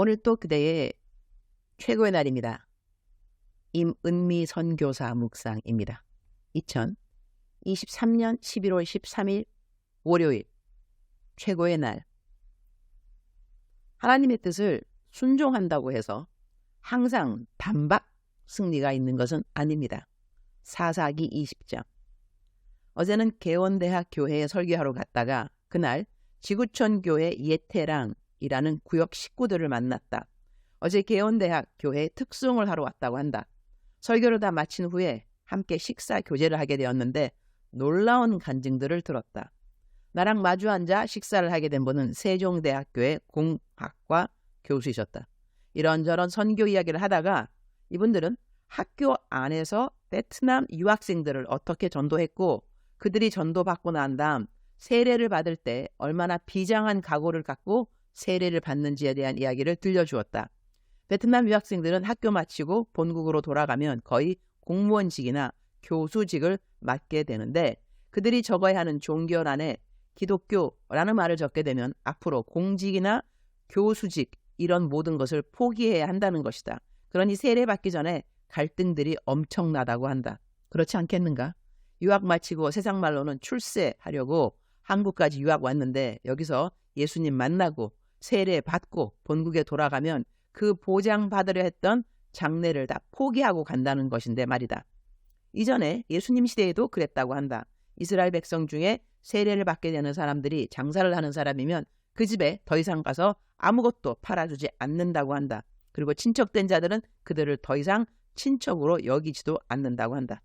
오늘 또 그대의 최고의 날입니다. 임은미 선교사 묵상입니다. 2023년 11월 13일 월요일 최고의 날 하나님의 뜻을 순종한다고 해서 항상 반박 승리가 있는 것은 아닙니다. 사사기 20장 어제는 개원대학 교회에 설교하러 갔다가 그날 지구촌 교회 예태랑 이라는 구역 식구들을 만났다. 어제 개원대학 교회 특송을 하러 왔다고 한다. 설교를 다 마친 후에 함께 식사 교제를 하게 되었는데 놀라운 간증들을 들었다. 나랑 마주 앉아 식사를 하게 된 분은 세종대학교의 공학과 교수이셨다. 이런저런 선교 이야기를 하다가 이분들은 학교 안에서 베트남 유학생들을 어떻게 전도했고 그들이 전도받고 난 다음 세례를 받을 때 얼마나 비장한 각오를 갖고 세례를 받는지에 대한 이야기를 들려주었다. 베트남 유학생들은 학교 마치고 본국으로 돌아가면 거의 공무원직이나 교수직을 맡게 되는데 그들이 적어야 하는 종교란에 기독교라는 말을 적게 되면 앞으로 공직이나 교수직 이런 모든 것을 포기해야 한다는 것이다. 그러니 세례받기 전에 갈등들이 엄청나다고 한다. 그렇지 않겠는가? 유학 마치고 세상 말로는 출세하려고 한국까지 유학 왔는데 여기서 예수님 만나고 세례 받고 본국에 돌아가면 그 보장 받으려 했던 장례를 다 포기하고 간다는 것인데 말이다. 이전에 예수님 시대에도 그랬다고 한다. 이스라엘 백성 중에 세례를 받게 되는 사람들이 장사를 하는 사람이면 그 집에 더 이상 가서 아무것도 팔아주지 않는다고 한다. 그리고 친척된 자들은 그들을 더 이상 친척으로 여기지도 않는다고 한다.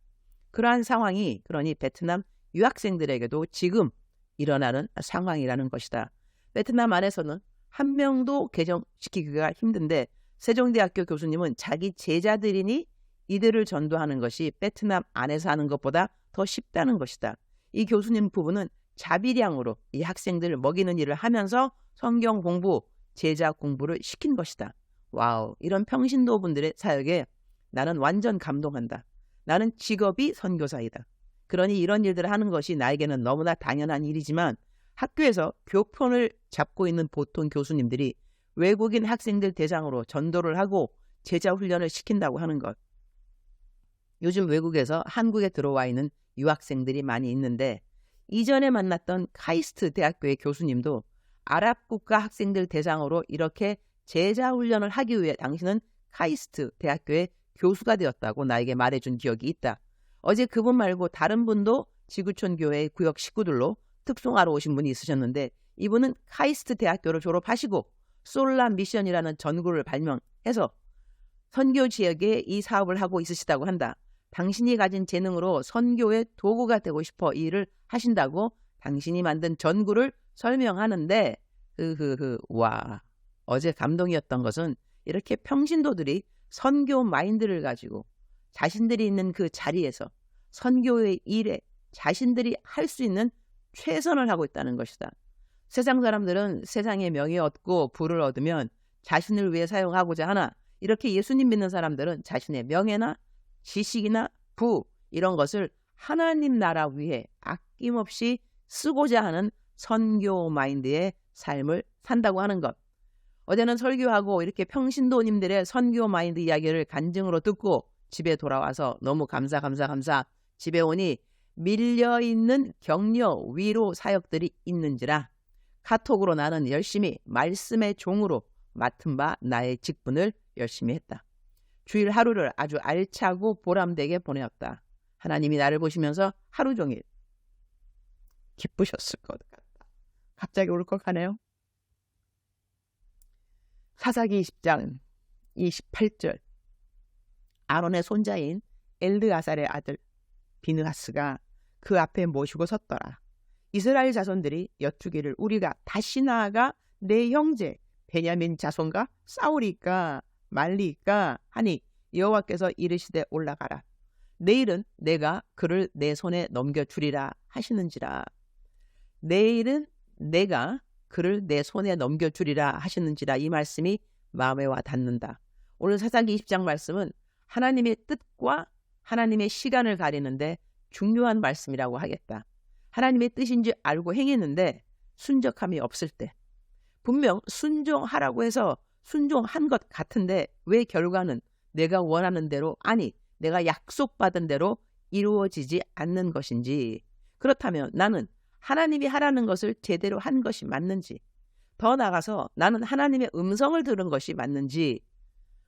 그러한 상황이 그러니 베트남 유학생들에게도 지금 일어나는 상황이라는 것이다. 베트남 안에서는 한 명도 개정시키기가 힘든데 세종대학교 교수님은 자기 제자들이니 이들을 전도하는 것이 베트남 안에서 하는 것보다 더 쉽다는 것이다. 이 교수님 부부는 자비량으로 이 학생들을 먹이는 일을 하면서 성경 공부, 제자 공부를 시킨 것이다. 와우, 이런 평신도 분들의 사역에 나는 완전 감동한다. 나는 직업이 선교사이다. 그러니 이런 일들을 하는 것이 나에게는 너무나 당연한 일이지만 학교에서 교폰을 잡고 있는 보통 교수님들이 외국인 학생들 대상으로 전도를 하고 제자 훈련을 시킨다고 하는 것. 요즘 외국에서 한국에 들어와 있는 유학생들이 많이 있는데 이전에 만났던 카이스트 대학교의 교수님도 아랍 국가 학생들 대상으로 이렇게 제자 훈련을 하기 위해 당신은 카이스트 대학교의 교수가 되었다고 나에게 말해준 기억이 있다. 어제 그분 말고 다른 분도 지구촌 교회 구역 식구들로 특송하러 오신 분이 있으셨는데 이분은 카이스트 대학교를 졸업하시고 솔라 미션이라는 전구를 발명해서 선교 지역에 이 사업을 하고 있으시다고 한다. 당신이 가진 재능으로 선교의 도구가 되고 싶어 이 일을 하신다고 당신이 만든 전구를 설명하는데 흐흐흐 와 어제 감동이었던 것은 이렇게 평신도들이 선교 마인드를 가지고 자신들이 있는 그 자리에서 선교의 일에 자신들이 할 수 있는 최선을 하고 있다는 것이다. 세상 사람들은 세상의 명예 얻고 부를 얻으면 자신을 위해 사용하고자 하나 이렇게 예수님 믿는 사람들은 자신의 명예나 지식이나 부 이런 것을 하나님 나라 위해 아낌없이 쓰고자 하는 선교 마인드의 삶을 산다고 하는 것. 어제는 설교하고 이렇게 평신도님들의 선교 마인드 이야기를 간증으로 듣고 집에 돌아와서 너무 감사 감사 감사 집에 오니 밀려 있는 격려 위로 사역들이 있는지라 카톡으로 나는 열심히 말씀의 종으로 맡은 바 나의 직분을 열심히 했다. 주일 하루를 아주 알차고 보람되게 보내었다. 하나님이 나를 보시면서 하루 종일 기쁘셨을 것 같다. 갑자기 울컥하네요. 사사기 20장 28절 아론의 손자인 엘드아살의 아들 비느하스가 그 앞에 모시고 섰더라. 이스라엘 자손들이 여쭈기를 우리가 다시 나아가 내 형제 베냐민 자손과 싸우리까 말리까 하니 여호와께서 이르시되 올라가라. 내일은 내가 그를 내 손에 넘겨주리라 하시는지라. 내일은 내가 그를 내 손에 넘겨주리라 하시는지라 이 말씀이 마음에 와 닿는다. 오늘 사사기 20장 말씀은 하나님의 뜻과 하나님의 시간을 가리는데 중요한 말씀이라고 하겠다. 하나님의 뜻인지 알고 행했는데 순적함이 없을 때 분명 순종하라고 해서 순종한 것 같은데 왜 결과는 내가 원하는 대로 아니 내가 약속받은 대로 이루어지지 않는 것인지 그렇다면 나는 하나님이 하라는 것을 제대로 한 것이 맞는지 더 나아가서 나는 하나님의 음성을 들은 것이 맞는지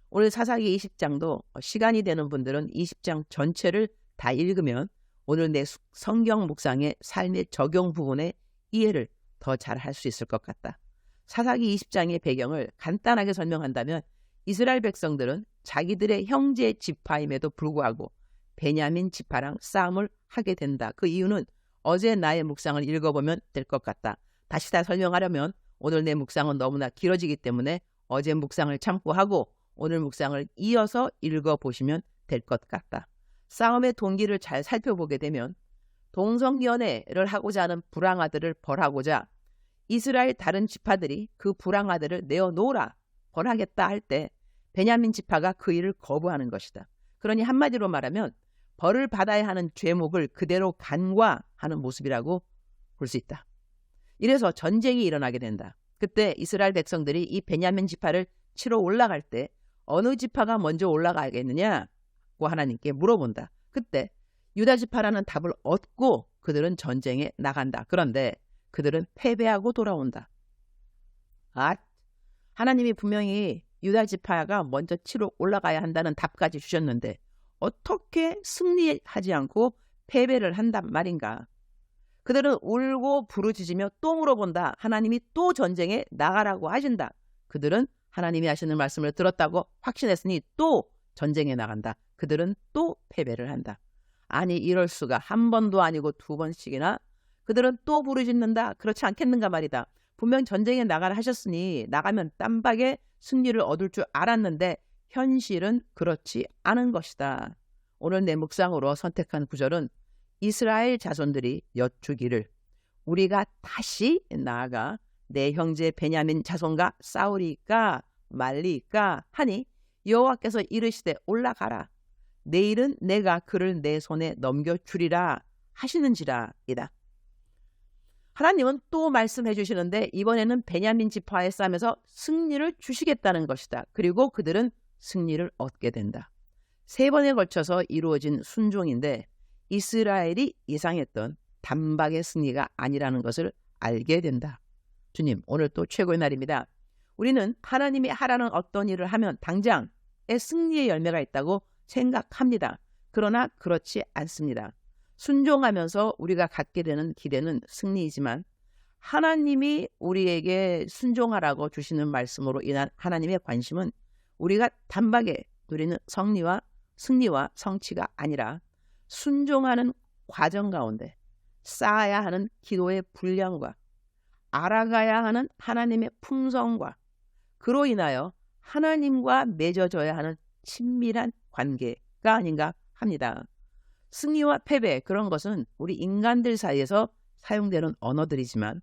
오늘 사사기 20장도 시간이 되는 분들은 20장 전체를 다 읽으면 오늘 내 성경 묵상의 삶의 적용 부분에 이해를 더 잘 할 수 있을 것 같다. 사사기 20장의 배경을 간단하게 설명한다면 이스라엘 백성들은 자기들의 형제 지파임에도 불구하고 베냐민 지파랑 싸움을 하게 된다. 그 이유는 어제 나의 묵상을 읽어보면 될 것 같다. 다시 다 설명하려면 오늘 내 묵상은 너무나 길어지기 때문에 어제 묵상을 참고 하고 오늘 묵상을 이어서 읽어보시면 될 것 같다. 싸움의 동기를 잘 살펴보게 되면 동성연애를 하고자 하는 불황아들을 벌하고자 이스라엘 다른 지파들이 그 불황아들을 내어놓으라 벌하겠다 할 때 베냐민 지파가 그 일을 거부하는 것이다. 그러니 한마디로 말하면 벌을 받아야 하는 죄목을 그대로 간과하는 모습이라고 볼 수 있다. 이래서 전쟁이 일어나게 된다. 그때 이스라엘 백성들이 이 베냐민 지파를 치러 올라갈 때 어느 지파가 먼저 올라가겠느냐고 하나님께 물어본다. 그때 유다 지파라는 답을 얻고 그들은 전쟁에 나간다. 그런데 그들은 패배하고 돌아온다. 아, 하나님이 분명히 유다 지파가 먼저 치러 올라가야 한다는 답까지 주셨는데 어떻게 승리하지 않고 패배를 한단 말인가? 그들은 울고 부르짖으며 또 물어본다. 하나님이 또 전쟁에 나가라고 하신다. 그들은 하나님이 하시는 말씀을 들었다고 확신했으니 또 전쟁에 나간다. 그들은 또 패배를 한다. 아니 이럴 수가 한 번도 아니고 두 번씩이나 그들은 또 부르짖는다. 그렇지 않겠는가 말이다. 분명 전쟁에 나가라 하셨으니 나가면 땀박에 승리를 얻을 줄 알았는데 현실은 그렇지 않은 것이다. 오늘 내 묵상으로 선택한 구절은 이스라엘 자손들이 여쭈기를 우리가 다시 나아가 내 형제 베냐민 자손과 싸우리까 말리까 하니 여호와께서 이르시되 올라가라 내일은 내가 그를 내 손에 넘겨 주리라 하시는지라이다. 하나님은 또 말씀해 주시는데 이번에는 베냐민 지파의 싸움에서 승리를 주시겠다는 것이다. 그리고 그들은 승리를 얻게 된다. 세 번에 걸쳐서 이루어진 순종인데 이스라엘이 예상했던 단박의 승리가 아니라는 것을 알게 된다. 주님, 오늘 또 최고의 날입니다. 우리는 하나님이 하라는 어떤 일을 하면 당장의 승리의 열매가 있다고 생각합니다. 그러나 그렇지 않습니다. 순종하면서 우리가 갖게 되는 기대는 승리이지만 하나님이 우리에게 순종하라고 주시는 말씀으로 인한 하나님의 관심은 우리가 단박에 누리는 성리와 승리와 성취가 아니라 순종하는 과정 가운데 쌓아야 하는 기도의 분량과 알아가야 하는 하나님의 풍성과 그로 인하여 하나님과 맺어져야 하는 친밀한 관계가 아닌가 합니다. 승리와 패배 그런 것은 우리 인간들 사이에서 사용되는 언어들이지만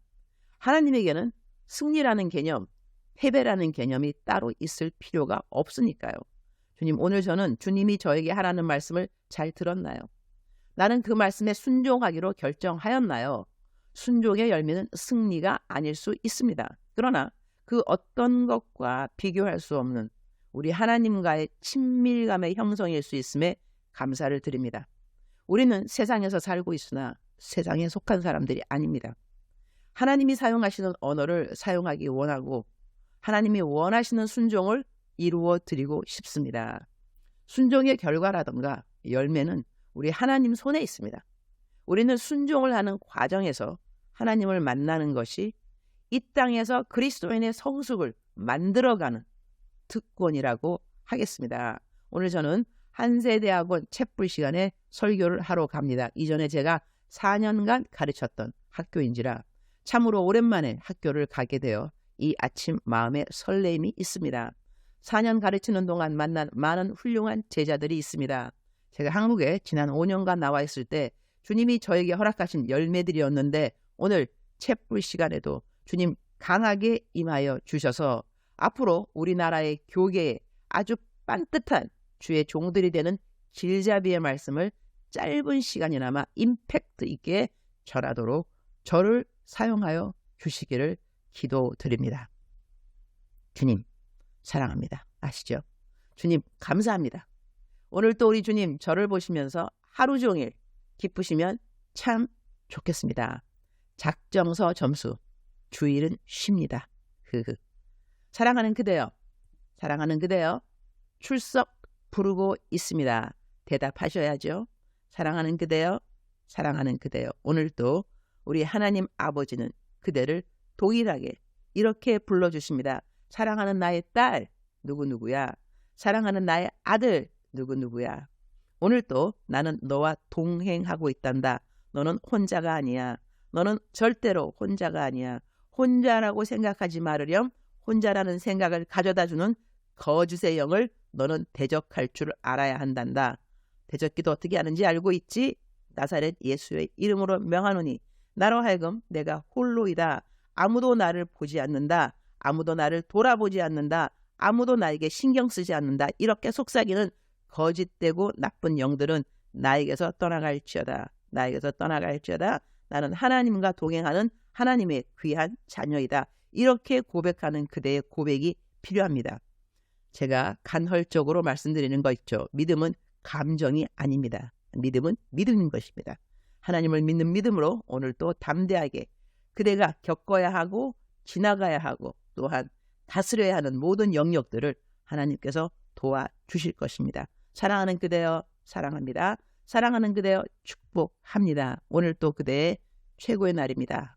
하나님에게는 승리라는 개념, 패배라는 개념이 따로 있을 필요가 없으니까요. 주님, 오늘 저는 주님이 저에게 하라는 말씀을 잘 들었나요? 나는 그 말씀에 순종하기로 결정하였나요? 순종의 열매는 승리가 아닐 수 있습니다. 그러나 그 어떤 것과 비교할 수 없는 우리 하나님과의 친밀감의 형성일 수 있음에 감사를 드립니다. 우리는 세상에서 살고 있으나 세상에 속한 사람들이 아닙니다. 하나님이 사용하시는 언어를 사용하기 원하고 하나님이 원하시는 순종을 이루어 드리고 싶습니다. 순종의 결과라든가 열매는 우리 하나님 손에 있습니다. 우리는 순종을 하는 과정에서 하나님을 만나는 것이 이 땅에서 그리스도인의 성숙을 만들어가는 특권이라고 하겠습니다. 오늘 저는 한세대학원 채불 시간에 설교를 하러 갑니다. 이전에 제가 4년간 가르쳤던 학교인지라 참으로 오랜만에 학교를 가게 되어 이 아침 마음에 설렘이 있습니다. 4년 가르치는 동안 만난 많은 훌륭한 제자들이 있습니다. 제가 한국에 지난 5년간 나와 있을 때 주님이 저에게 허락하신 열매들이었는데 오늘 채불 시간에도 주님 강하게 임하여 주셔서 앞으로 우리나라의 교계에 아주 반듯한 주의 종들이 되는 길잡이의 말씀을 짧은 시간이나마 임팩트 있게 전하도록 저를 사용하여 주시기를 기도드립니다. 주님, 사랑합니다. 아시죠? 주님 감사합니다. 오늘 또 우리 주님 저를 보시면서 하루 종일 기쁘시면 참 좋겠습니다. 작정서 점수 주일은 쉽니다. 흐흐. 사랑하는 그대여, 사랑하는 그대여, 출석 부르고 있습니다. 대답하셔야죠. 사랑하는 그대여, 사랑하는 그대여. 오늘도 우리 하나님 아버지는 그대를 동일하게 이렇게 불러주십니다. 사랑하는 나의 딸, 누구누구야. 사랑하는 나의 아들, 누구누구야. 오늘도 나는 너와 동행하고 있단다. 너는 혼자가 아니야. 너는 절대로 혼자가 아니야. 혼자라고 생각하지 말으렴. 혼자라는 생각을 가져다 주는 거짓의 영을 너는 대적할 줄 알아야 한단다. 대적기도 어떻게 하는지 알고 있지? 나사렛 예수의 이름으로 명하노니 나로 하여금 내가 홀로이다. 아무도 나를 보지 않는다. 아무도 나를 돌아보지 않는다. 아무도 나에게 신경 쓰지 않는다. 이렇게 속삭이는 거짓되고 나쁜 영들은 나에게서 떠나갈지어다. 나에게서 떠나갈지어다. 나는 하나님과 동행하는 하나님의 귀한 자녀이다. 이렇게 고백하는 그대의 고백이 필요합니다. 제가 간헐적으로 말씀드리는 거 있죠. 믿음은 감정이 아닙니다. 믿음은 믿음인 것입니다. 하나님을 믿는 믿음으로 오늘 또 담대하게 그대가 겪어야 하고 지나가야 하고 또한 다스려야 하는 모든 영역들을 하나님께서 도와주실 것입니다. 사랑하는 그대여 사랑합니다. 사랑하는 그대여 축복합니다. 오늘 또 그대의 최고의 날입니다.